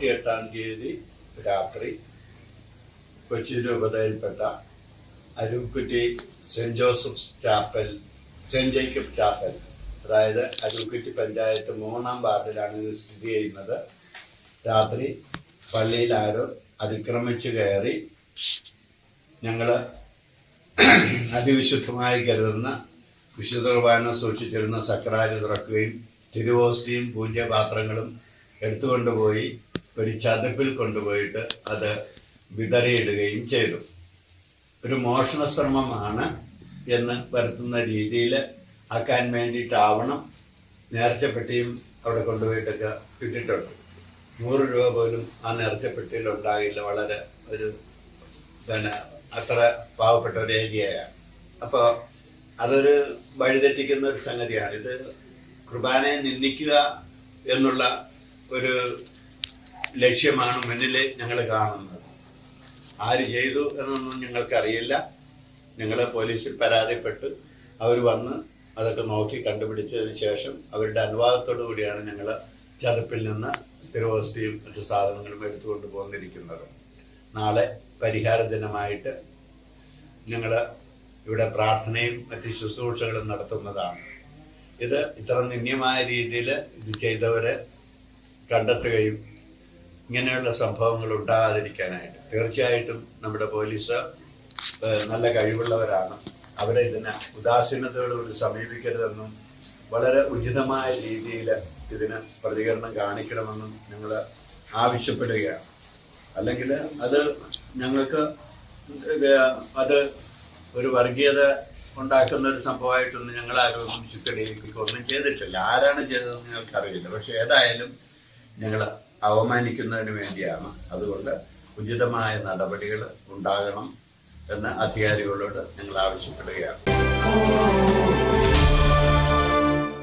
ഇരുപത്തിയെട്ടാം തീയതി രാത്രി Kochi രൂപതയിൽപ്പെട്ട Arookutty saint Joseph's chapel saint Jacob chapel അതായത് അരുക്കുറ്റി പഞ്ചായത്ത് മൂന്നാം വാർഡിലാണ് ഇത് സ്ഥിതി ചെയ്യുന്നത്. രാത്രി പള്ളിയിൽ ആരോ അതിക്രമിച്ചു കയറി ഞങ്ങൾ അതിവിശുദ്ധമായി കരുതുന്ന വിശുദ്ധ കുർബാന സൂക്ഷിച്ചിരുന്ന സക്രാരി തുറക്കുകയും തിരുവോസ്തിയും പൂജ്യപാത്രങ്ങളും എടുത്തുകൊണ്ടുപോയി ഒരു ചതുപ്പിൽ കൊണ്ടുപോയിട്ട് അത് വിതറിയിടുകയും ചെയ്തു. ഒരു മോഷണ ശ്രമമാണ് എന്ന് വരുത്തുന്ന രീതിയിൽ ആക്കാൻ വേണ്ടിയിട്ടാവണം. നേർച്ചപ്പെട്ടിയും അവിടെ കൊണ്ടുപോയിട്ടൊക്കെ ഇട്ടിട്ടുണ്ട്. നൂറ് രൂപ പോലും ആ നേർച്ചപ്പെട്ടിയിൽ ഉണ്ടാകില്ല വളരെ ഒരു പിന്നെ അത്ര പാവപ്പെട്ട ഒരു ഏരിയയാണ്. അപ്പോൾ അതൊരു വഴിതെറ്റിക്കുന്ന ഒരു സംഗതിയാണ്. ഇത് കുർബാനയെ നിന്ദിക്കുക എന്നുള്ള ഒരു ലക്ഷ്യമാണ് മുന്നിൽ ഞങ്ങൾ കാണുന്നത്. ആര് ചെയ്തു എന്നൊന്നും ഞങ്ങൾക്കറിയില്ല. ഞങ്ങൾ പോലീസിൽ പരാതിപ്പെട്ട് അവർ വന്ന് അതൊക്കെ നോക്കി കണ്ടുപിടിച്ചതിന് ശേഷം അവരുടെ അനുവാദത്തോടു കൂടിയാണ് ഞങ്ങൾ ചതുപ്പിൽ നിന്ന് തിരുവോസ്തിയും മറ്റു സാധനങ്ങളും എടുത്തുകൊണ്ട് പോന്നിരിക്കുന്നത്. നാളെ പരിഹാര ദിനമായിട്ട് ഞങ്ങൾ ഇവിടെ പ്രാർത്ഥനയും മറ്റ് ശുശ്രൂഷകളും നടത്തുന്നതാണ്. ഇത് ഇത്ര നിണ്യമായ രീതിയിൽ ഇത് ചെയ്തവരെ കണ്ടെത്തുകയും ഇങ്ങനെയുള്ള സംഭവങ്ങൾ ഉണ്ടാകാതിരിക്കാനായിട്ട്. തീർച്ചയായിട്ടും നമ്മുടെ പോലീസ് നല്ല കഴിവുള്ളവരാണ്. അവരെ ഇതിനെ ഉദാസീനതയോടുകൂടി സമീപിക്കരുതെന്നും വളരെ ഉചിതമായ രീതിയിൽ ഇതിന് പ്രതികരണം കാണിക്കണമെന്നും ഞങ്ങൾ ആവശ്യപ്പെടുകയാണ്. അല്ലെങ്കിൽ അത് ഞങ്ങൾക്ക് അത് ഒരു വർഗീയത ഉണ്ടാക്കുന്ന ഒരു സംഭവമായിട്ടൊന്നും ഞങ്ങൾ ആരും ചിത്രീകരിക്കുക ഒന്നും ചെയ്തിട്ടില്ല. ആരാണ് ചെയ്തതെന്ന് ഞങ്ങൾക്കറിയില്ല. പക്ഷെ ഏതായാലും ഞങ്ങൾ അവമാനിക്കുന്നതിന് വേണ്ടിയാണ്. അതുകൊണ്ട് ഉചിതമായ നടപടികൾ ഉണ്ടാകണം എന്ന് അധികാരികളോട് ഞങ്ങൾ ആവശ്യപ്പെടുകയാണ്.